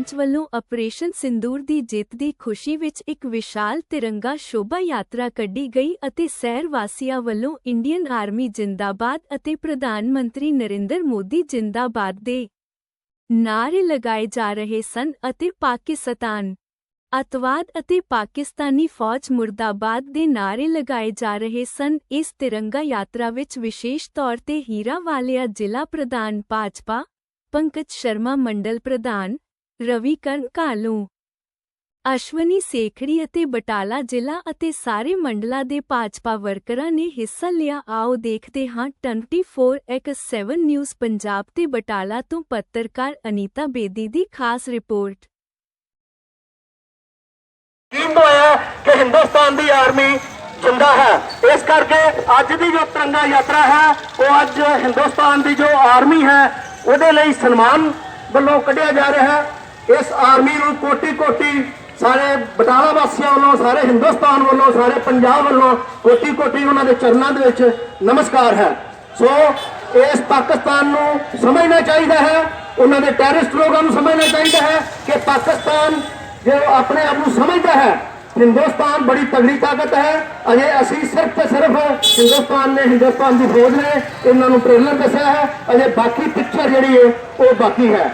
ਫੌਜ ਵੱਲੋਂ ਆਪਰੇਸ਼ਨ ਸਿੰਦੂਰ ਦੀ ਜਿੱਤ ਦੀ ਖੁਸ਼ੀ ਵਿੱਚ ਇੱਕ ਵਿਸ਼ਾਲ ਤਿਰੰਗਾ ਸ਼ੋਭਾ ਯਾਤਰਾ ਕੱਢੀ ਗਈ ਅਤੇ ਸ਼ਹਿਰ ਵਾਸੀਆਂ ਵੱਲੋਂ ਇੰਡੀਅਨ ਆਰਮੀ ਜਿੰਦਾਬਾਦ ਅਤੇ ਪ੍ਰਧਾਨ ਮੰਤਰੀ ਨਰਿੰਦਰ ਮੋਦੀ ਜਿੰਦਾਬਾਦ ਦੇ ਨਾਅਰੇ ਲਗਾਏ ਜਾ ਰਹੇ ਸਨ ਅਤੇ ਪਾਕਿਸਤਾਨ ਅਤਵਾਦ ਅਤੇ ਪਾਕਿਸਤਾਨੀ ਫੌਜ ਮੁਰਦਾਬਾਦ ਦੇ ਨਾਅਰੇ ਲਗਾਏ ਜਾ ਰਹੇ ਸਨ। ਇਸ ਤਿਰੰਗਾ ਯਾਤਰਾ ਵਿੱਚ ਵਿਸ਼ੇਸ਼ ਤੌਰ ਤੇ ਹੀਰਾ ਵਾਲਿਆ ਜ਼ਿਲ੍ਹਾ ਪ੍ਰਧਾਨ ਭਾਜਪਾ ਪੰਕਜ ਸ਼ਰਮਾ ਮੰਡਲ ਪ੍ਰਧਾਨ ਰਵੀ ਕਾਲੂ ਅਸ਼ਵਨੀ ਸੇਖੜੀ ਅਤੇ ਬਟਾਲਾ ਜ਼ਿਲ੍ਹਾ ਅਤੇ ਸਾਰੇ ਮੰਡਲਾਂ ਦੇ ਭਾਜਪਾ ਵਰਕਰਾਂ ਨੇ ਹਿੱਸਾ ਲਿਆ। ਆਓ ਦੇਖਦੇ ਹਾਂ 24x7 ਨਿਊਜ਼ ਪੰਜਾਬ ਤੇ ਬਟਾਲਾ ਤੋਂ ਪੱਤਰਕਾਰ ਅਨੀਤਾ ਬੇਦੀ ਦੀ ਖਾਸ ਰਿਪੋਰਟ। ਯਕੀਨ ਤੋਂ ਕਿ ਹਿੰਦੁਸਤਾਨ ਦੀ ਆਰਮੀ ਜਿੰਦਾ ਹੈ? ਇਸ ਕਰਕੇ ਅੱਜ ਦੀ ਜੋ ਤਿਰੰਗਾ ਯਾਤਰਾ ਹੈ, ਉਹ ਅੱਜ ਹਿੰਦੁਸਤਾਨ ਦੀ ਜੋ ਆਰਮੀ ਹੈ, ਉਹਦੇ ਲਈ ਸਨਮਾਨ ਵੱਲੋਂ ਕੱਢਿਆ ਜਾ ਰਿਹਾ ਹੈ। ਇਸ ਆਰਮੀ ਨੂੰ ਕੋਟੀ ਕੋਟੀ ਸਾਰੇ ਬਟਾਲਾ ਵਾਸੀਆਂ ਵੱਲੋਂ, ਸਾਰੇ ਹਿੰਦੁਸਤਾਨ ਵੱਲੋਂ, ਸਾਰੇ ਪੰਜਾਬ ਵੱਲੋਂ ਕੋਟੀ ਕੋਟੀ ਉਹਨਾਂ ਦੇ ਚਰਨਾਂ ਦੇ ਵਿੱਚ ਨਮਸਕਾਰ ਹੈ। ਸੋ ਇਸ ਪਾਕਿਸਤਾਨ ਨੂੰ ਸਮਝਣਾ ਚਾਹੀਦਾ ਹੈ, ਉਹਨਾਂ ਦੇ ਟੈਰਰਿਸਟ ਲੋਕਾਂ ਨੂੰ ਸਮਝਣਾ ਚਾਹੀਦਾ ਹੈ ਕਿ ਪਾਕਿਸਤਾਨ ਜੋ ਆਪਣੇ ਆਪ ਨੂੰ ਸਮਝਦਾ ਹੈ, ਹਿੰਦੁਸਤਾਨ ਬੜੀ ਤਗੜੀ ਤਾਕਤ ਹੈ। ਅਜੇ ਅਸੀਂ ਸਿਰਫ ਤੇ ਸਿਰਫ ਹਿੰਦੁਸਤਾਨ ਨੇ ਹਿੰਦੁਸਤਾਨ ਦੀ ਫੌਜ ਨੇ ਇਹਨਾਂ ਨੂੰ ਟ੍ਰੇਲਰ ਦੱਸਿਆ ਹੈ। ਅਜੇ ਬਾਕੀ ਪਿਕਚਰ ਜਿਹੜੀ ਹੈ ਉਹ ਬਾਕੀ ਹੈ।